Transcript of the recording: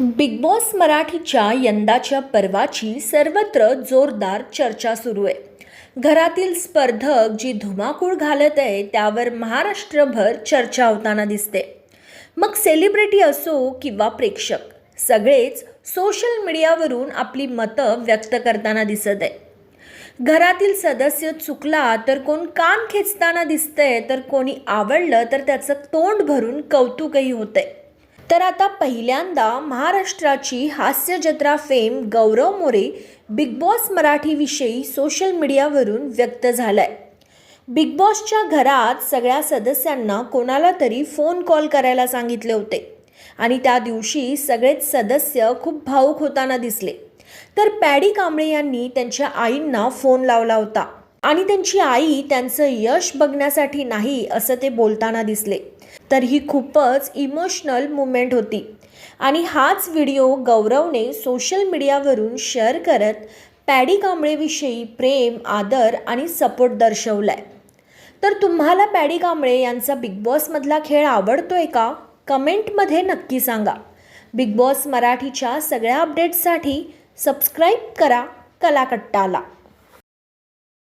Big boss मराठीच्या यंदाच्या पर्वाची सर्वत्र जोरदार चर्चा सुरू आहे. घरातील स्पर्धक जी धुमाकूळ घालत आहे त्यावर महाराष्ट्रभर चर्चा होताना दिसते. मग सेलिब्रिटी असो किंवा प्रेक्षक सगळेच सोशल मीडियावरून आपली मतं व्यक्त करताना दिसत आहे. घरातील सदस्य चुकला तर कोण कान खेचताना दिसतंय तर कोणी आवडलं तर त्याचं तोंड भरून कौतुकही होतंय. तर आता पहिल्यांदा महाराष्ट्राची Hasya Jatra fame Gaurav More Bigg Boss मराठीविषयी social मीडियावरून व्यक्त झालाय. बिग बॉसच्या घरात सगळ्या सदस्यांना कोणाला तरी फोन कॉल करायला सांगितले होते आणि त्या दिवशी सगळेच सदस्य खूप भाऊक होताना दिसले. तर पॅडी कांबळे यांनी त्यांच्या आईंना फोन लावला होता. आणि त्यांची आई त्यांचं यश बघण्यासाठी नाही असं ते बोलताना दिसले. तर ही खूपच इमोशनल मुमेंट होती. आणि हाच व्हिडिओ गौरवने सोशल मीडियावरून शेअर करत पॅडी कांबळेविषयी प्रेम आदर आणि सपोर्ट दर्शवलाय. तर तुम्हाला पॅडी कांबळे यांचा बिग बॉसमधला खेळ आवडतोय का? कमेंटमध्ये नक्की सांगा. बिग बॉस मराठीच्या सगळ्या अपडेट्ससाठी सबस्क्राईब करा कलाकट्टाला.